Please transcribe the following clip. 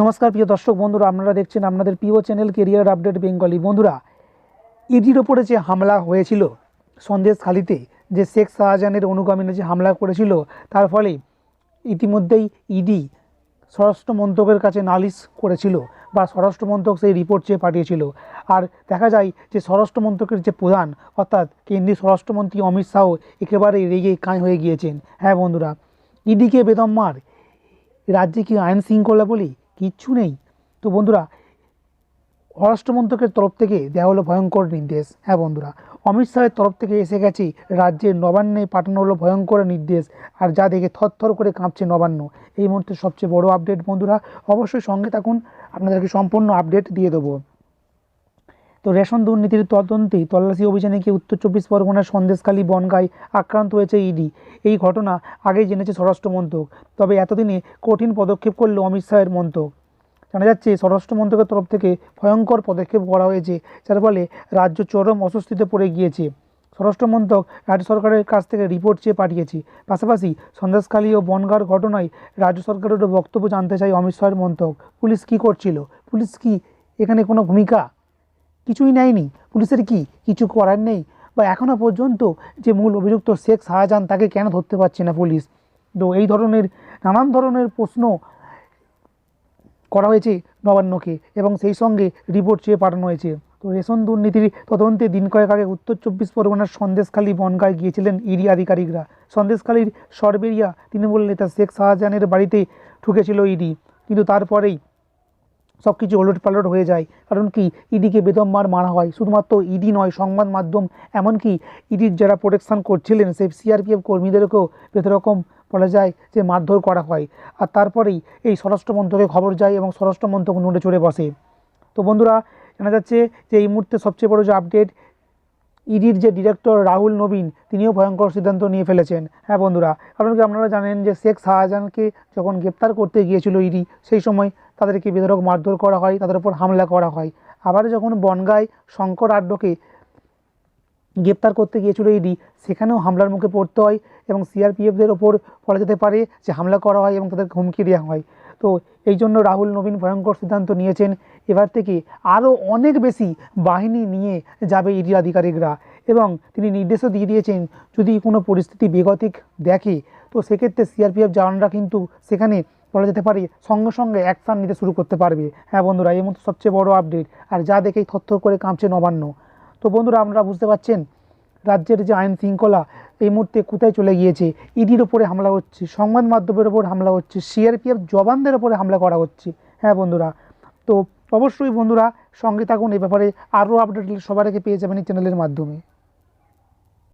নমস্কার, প্রিয় দর্শক বন্ধুরা, আপনারা দেখছেন আপনাদের প্রিয় চ্যানেল কেরিয়ার আপডেট বেঙ্গলি বন্ধুরা ইডির ওপরে যে হামলা হয়েছিল সন্দেশখালিতে যে শেখ শাহজাহানের অনুগামীরা যে হামলা করেছিল, তার ফলে ইতিমধ্যেই ইডি স্বরাষ্ট্র মন্ত্রকের কাছে নালিশ করেছিল বা স্বরাষ্ট্র মন্ত্রক সেই রিপোর্ট চেয়ে পাঠিয়েছিল। আর দেখা যায় যে স্বরাষ্ট্র মন্ত্রকের যে প্রধান, অর্থাৎ কেন্দ্রীয় স্বরাষ্ট্রমন্ত্রী অমিত শাহ, একেবারে রেগে কাঁই হয়ে গিয়েছেন। হ্যাঁ বন্ধুরা ইডিকে বেদম মার, রাজ্যে কি আইন শৃঙ্খলা বলি? কিচ্ছু নেই। তো বন্ধুরা স্বরাষ্ট্রমন্ত্রকের তরফ থেকে দেওয়া হলো ভয়ঙ্কর নির্দেশ। হ্যাঁ বন্ধুরা, অমিত শাহের তরফ থেকে এসে গেছে রাজ্যের নবান্নে পাঠানো হলো ভয়ঙ্কর নির্দেশ আর যা দেখে থরথর করে কাঁপছে নবান্ন। এই মুহূর্তে সবচেয়ে বড় আপডেট বন্ধুরা, অবশ্যই সঙ্গে থাকুন, আপনাদেরকে সম্পূর্ণ আপডেট দিয়ে দেবো। তো রেশন দুর্নীতির তদন্তে তল্লাশি অভিযানে গিয়ে উত্তর চব্বিশ পরগনার সন্দেশখালী বনগায় আক্রান্ত হয়েছে ইডি। এই ঘটনা আগেই জেনেছে স্বরাষ্ট্র মন্ত্রক তবে এতদিনে কঠিন পদক্ষেপ করল অমিত শাহের মন্ত্রক। জানা যাচ্ছে স্বরাষ্ট্র মন্ত্রকের তরফ থেকে ভয়ঙ্কর পদক্ষেপ করা হয়েছে, যার ফলে রাজ্য চরম অস্বস্তিতে পড়ে গিয়েছে। স্বরাষ্ট্র মন্ত্রক রাজ্য সরকারের কাছ থেকে রিপোর্ট চেয়ে পাঠিয়েছে। পাশাপাশি সন্দেশখালী ও বনগাঁর ঘটনায় রাজ্য সরকারেরও বক্তব্য জানতে চাই অমিত শাহের মন্ত্রক। পুলিশ কী করছিল? পুলিশ কি এখানে কোনো ভূমিকা? কিছুই নেয়নি। পুলিশের কি কিছু করার নেই? বা এখনও পর্যন্ত যে মূল অভিযুক্ত শেখ শাহজাহান তাকে কেন ধরতে পারছে না পুলিশ? তো এই ধরনের, নানান ধরনের প্রশ্ন করা হয়েছে নবান্নকে এবং সেই সঙ্গে রিপোর্ট চেয়ে পাঠানো হয়েছে। তো রেশন দুর্নীতির তদন্তে দিন কয়েক আগে উত্তর চব্বিশ পরগনার সন্দেশখালী বনগায় গিয়েছিলেন ইডি আধিকারিকরা। সন্দেশখালীর সরবেরিয়া তিনি বললেন তার শেখ শাহজাহানের বাড়িতে ঠুকেছিল ইডি। কিন্তু তারপরেই সব কিছু ওলট পালট হয়ে যায়। কারণ কি, ইডিকে বেদম মার মারা হয়। শুধুমাত্র ইডি নয়, সংবাদ মাধ্যম, এমনকি ইডির যারা প্রোটেকশান করছিলেন, সেই সিআরপিএফ কর্মীদেরকেও রকম বলা যায় যে মারধর করা হয়। আর তারপরেই এই স্বরাষ্ট্রমন্ত্রকে খবর যায় এবং স্বরাষ্ট্রমন্ত্রক নড়ে চড়ে বসে। তো বন্ধুরা, জানা যাচ্ছে যে এই মুহূর্তে সবচেয়ে বড় যে আপডেট ইডির যে ডিরেক্টর রাহুল নবীন, তিনিও ভয়ঙ্কর সিদ্ধান্ত নিয়ে ফেলেছেন। হ্যাঁ বন্ধুরা কারণ কি আপনারা জানেন যে শেখ শাহজাহানকে যখন গ্রেপ্তার করতে গিয়েছিল ইডি, সেই সময় তাদেরকে বেধরক মারধর করা হয়, তাদের উপর হামলা করা হয়। আবার যখন বনগায় শঙ্কর আড্ডকে গ্রেপ্তার করতে গিয়েছিল ইডি, সেখানেও হামলার মুখে পড়তে হয় এবং সিআরপিএফদের ওপর বলা যেতে পারে যে হামলা করা হয় এবং তাদেরকে হুমকি দেওয়া হয়। তো এই জন্য রাহুল নবীন ভয়ঙ্কর সিদ্ধান্ত নিয়েছেন। এবার থেকে আরও অনেক বেশি বাহিনী নিয়ে যাবে ইডি আধিকারিকরা এবং তিনি নির্দেশও দিয়ে দিয়েছেন, যদি কোনো পরিস্থিতি বেগতিক দেখে, তো সেক্ষেত্রে সিআরপিএফ জওয়ানরা কিন্তু সেখানে বলা যেতে পারে সঙ্গে সঙ্গে অ্যাকশান নিতে শুরু করতে পারবে। হ্যাঁ বন্ধুরা, এই মতো সবচেয়ে বড় আপডেট আর যা দেখেই থরথর করে কাঁপছে নবান্ন। তো বন্ধুরা, আপনারা বুঝতে পারছেন, রাজ্যের যে আইন শৃঙ্খলা এই মুহূর্তে কোথায় চলে গিয়েছে? ইডির ওপরে হামলা হচ্ছে, সংবাদ মাধ্যমের ওপর হামলা হচ্ছে সিআরপিএফ জবানদের ওপরে হামলা করা হচ্ছে। হ্যাঁ বন্ধুরা, তো অবশ্যই বন্ধুরা সঙ্গে থাকুন, এ ব্যাপারে আরও আপডেট সবার আগে পেয়ে যাবেন এই চ্যানেলের মাধ্যমে।